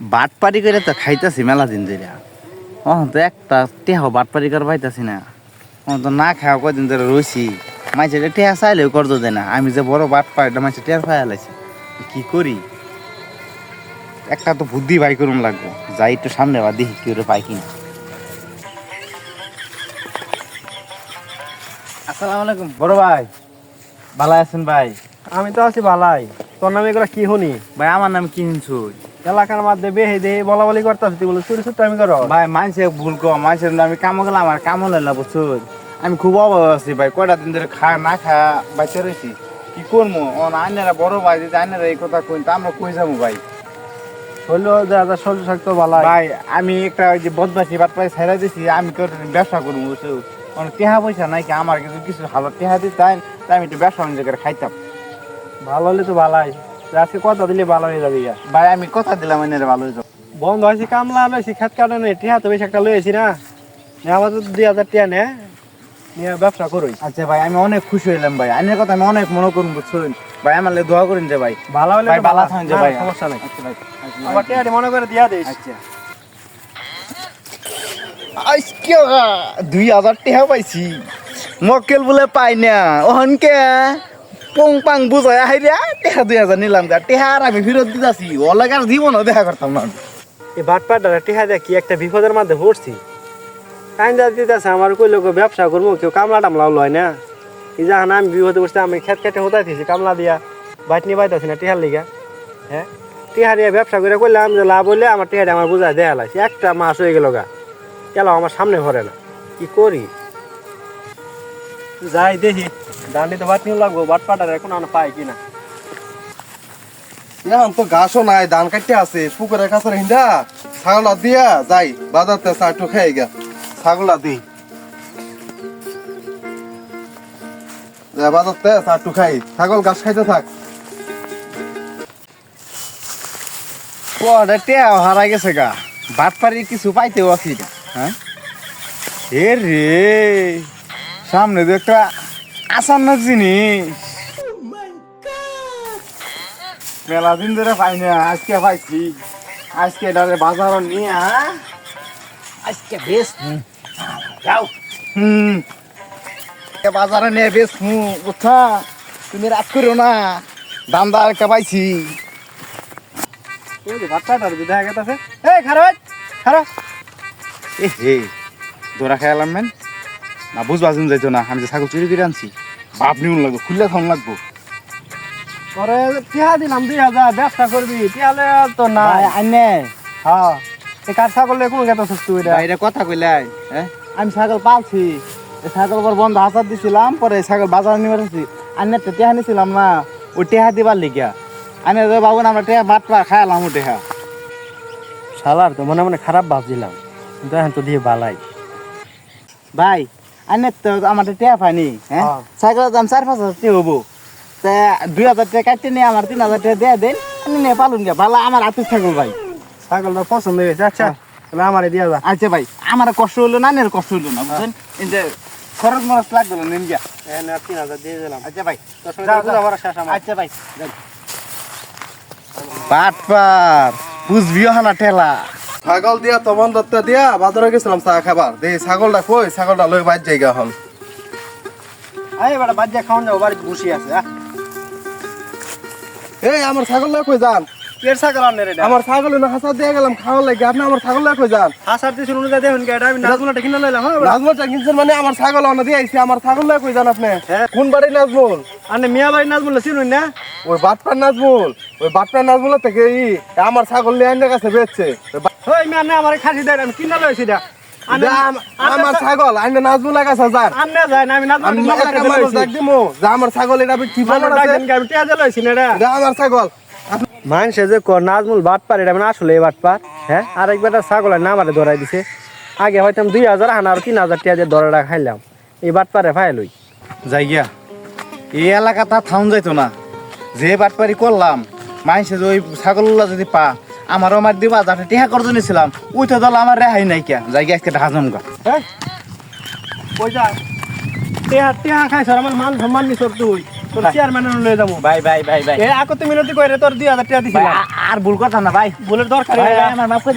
বাটপারি করে তো খাইতেছি মেলা দিন ধরে অহন তো একটা টেহ বাটপারি করে পাইতাছি না। অহন তো না খাওয়া কদিন ধরে রয়েছি মাইছে টেহা চাইলেও করতো দেয় না। আমি যে বড় বাট বাটপারিটা মাইছে ফাই আলাইছি কি করি? একটা তো বুদ্ধি বাই করুন লাগবো। যাই একটু সামনে বা দেখি কি করে পাই কিনা। আসসালামু আলাইকুম। বড় ভাই। ভালো আছেন ভাই? আমি তো আছি ভালাই। তোর নামে এগুলো কি শুনি? ভাই আমার নাম কিনছু এলাকার মধ্যে বেহে দেহে বলা বলি করতেছি তুই বলে চুরি চুরি আমি করো ভাই মানুষে ভুল কো মানুষের আমি কামো গেলাম আমার কামো না বুঝছুন আমি খুব অভাব আছি ভাই কয়টা দিন ধরে খা না খা বাইতে রয়েছি কি করব? অন আইনারা বড় ভাই যদি আইনারা এই কথা কই তা আমরা কই যাব ভাই? হইল দাদা সহ্য থাকতো ভালাই ভাই আমি একটা ওই যে বদমাসি বাট পাই ছেড়ে দিছি আমি কেউ ব্যবসা করব বুঝছ অনেক টেহা পয়সা নাই কি আমার কিছু কিছু ভালো টেহা দিতাম তাই আমি একটু ব্যবসা করে খাইতাম। ভালো হলে তো ভালো আজকে কথা দিলে ভালো হয়ে যাবে ভাই আমি কথা দিলাম এনে ভালো হইতো বন্ধ হয়েছে কামলা কাটা নেই টিহা তো বেশি একটা লইছি না। আমার তো দুই হাজার টিয়া নে। নিয়ে ব্যবসা করই। আচ্ছা ভাই আমি অনেক খুশি হইলাম ভাই। আইনের কথা আমি অনেক মনে করুন বুঝছুন ভাই আমার দোয়া করেন যে ভাই। ভালো হলে ভাই ভালো। থাকেন যে ভাই। সমস্যা নাই। আচ্ছা ভাই আমার টিয়াটি মনে করে দিয়া দিস। আচ্ছা। আজকে দুই হাজার টেহা পাইছি। মক্কেল বলে পাই না। ওহনকে পং পাং বুঝাই আইরা টেহা দুই হাজার নিলাম গা। টেহা আর আমি দিতেছি। ওলাগে আর জীবনও দেখা করতাম না। আমি। এই বাটপাটা টিহা দিয়ে কি একটা বিপদের মধ্যে পড়ছি। কাইন্দা দিতেছে, আমার কই লোক ব্যবসা করব, কেউ কামলা টামলাও লয় না। এই যখন আমি বিপদে পড়ছি, আমি খেত কেটে হতাইতেছি, কামলা দিয়া বাইটনি বাইতেছি না টিহার লিগা। হ্যাঁ? টিহা দিয়ে ব্যবসা করে করলাম যে লাভ হইলে আমার টিহাটা আমার বোঝায় দেয়া লাগছে। একটা মাস হয়ে গেল গা। কেন আমার সামনে ভরে না। কি করি? যাই দেখি দান্ডিতে বাটনি লাগবো বাটপাটার এখন আনা পাই কিনা। এখন তো ঘাসও নাই ধান কাটতে আছে পুকুরের কাছে হিন্দা ছাগলটা দিয়া যাই বাজারতে চা একটু খেয়ে গা ছাগলটা দি। যা বাজারতে চা একটু খাই ছাগল ঘাস খাইতে থাক। পরে টেহা হারা গেছে গা বাট পারি কিছু পাইতেও আছি না। হ্যাঁ? এ রে! সামনে তো একটা আসান্ন জিনিস। মেলা দিন ধরে পাই না আজকে পাইছি আজকে এটারে বাজার নিয়ে? আজকে বেশ। যাও। হুম। বাজারে নিয়ে বেশ হুম উঠা। তুমি রাত করো না দাম দার কে পাইছি। এই যে বাটপাটার যে দেখা গেছে। এই খারাপ খারাপ এ হে দৌড়া খেয়ালাম মেন। না বুঝবা জুন যাইতো না আমি যে ছাগল চুরি করে আনছি বাপ নিউন লাগবো খুললে খাওয়ান লাগবো। পরে টিহা দিলাম দুই হাজার ব্যবসা করবি টিহালে তো না আনে হ্যাঁ এই কাঠ ছাগল কোন গেত সুস্থ এটা বাইরে কথা কইলাই হ্যাঁ? আমি ছাগল পালছি এই ছাগল পর বন্ধ হাজার দিছিলাম পরে ছাগল বাজার নিয়ে আসছি। আনে তো টেহা নিছিলাম না ওই টেহা দিবার লিগা। আনে রে বাবু না আমরা টেহা বাটপা খায়ালাম ও টেহা। শালার তো মনে মনে খারাপ ভাবছিলাম। কিন্তু এখন তো দিয়ে বালাই। ভাই আনে তো আমার তো টেহা পাইনি হ্যাঁ। ছাগলের দাম চার পাঁচ হাজার হব। তা দুই হাজার টাকা কাটতে নিয়ে আমার তিন হাজার টাকা দিয়ে দেন আমি নিয়ে পালুন গে ভালো আমার হাতে ছাগল ভাই। ছাগলটা পছন্দ হয়েছে আচ্ছা তাহলে আমারে দিয়া যা। আচ্ছা ভাই আমার কষ্ট হলো না নের কষ্ট হলো না বুঝছেন? এই যে খরচ মরচ লাগবে না নিন গিয়া। তিন হাজার দিয়ে দিলাম। আচ্ছা ভাই। ভরা শেষ আমার। আচ্ছা ভাই পাটপার বুঝবিও হানা ঠেলা। ছাগল দিয়া তো দত্ত দিয়া বাজারে গেছিলাম চা খাবার। দেখি ছাগলটা কই? ছাগলটা লই বাদ জায়গা হল এই বেটা বাদ খাওয়ান যাব বাড়িতে বসে আছে। এই আমার ছাগল লই কই যান? কের ছাগল আনলে রে আমার ছাগল না হাসা দিয়ে গেলাম খাওয়ার লাগে। আপনি আমার ছাগল লই কই যান? হাসার দিছিল অনুযায়ী দেখুন কি এটা আমি নাজমুলাটা কিনে লইলাম হ্যাঁ নাজমুলটা কিনছেন মানে আমার ছাগল অন্য দিয়ে আইছি আমার ছাগল লই কই যান আপনি? হ্যাঁ। কোন বাড়ি নাজমুল? আনে মিয়া বাড়ি নাজমুলা চিনুন না? ওই বাটপার নাজমুল। ওই বাটপার নাজমুল থেকে আমার ছাগল নিয়ে আইনের কাছে বেচছে। ওই না আমার খাসি দেয় আমি কিনে লইছি এটা। আমার ছাগল নাজমুল কাছে না আমার ছাগল এটা কি মানুষ না আমার ছাগল। যে নাজমুল বাট পার এটা মানে আসলে এই বাট পার হ্যাঁ? আর একবার ছাগলের নাম আরে ধরাই দিছে। আগে হয়তো আমি দুই হাজার হান আর তিন হাজার টিয়া ধরাটা খাইলাম। এই বাট পারে ফাইল হই যাই গিয়া এই এলাকা তা থাউন যাইতো না। যে বাটপারি করলাম মাইসে যে ওই ছাগলগুলা যদি পা আমারও আমার দিবা যাতে টেহা করতে নিছিলাম ওইটা দল আমার রেহাই নাই কিয়া। যাই আজকে ঢাকা জমকা হ্যাঁ? কই যা? টেহা টেহা খাইছ আমার মান সম্মান নিছ তুই। করে আর ভুল কথা না ভাই। বলের দরকার আমার মাফ করে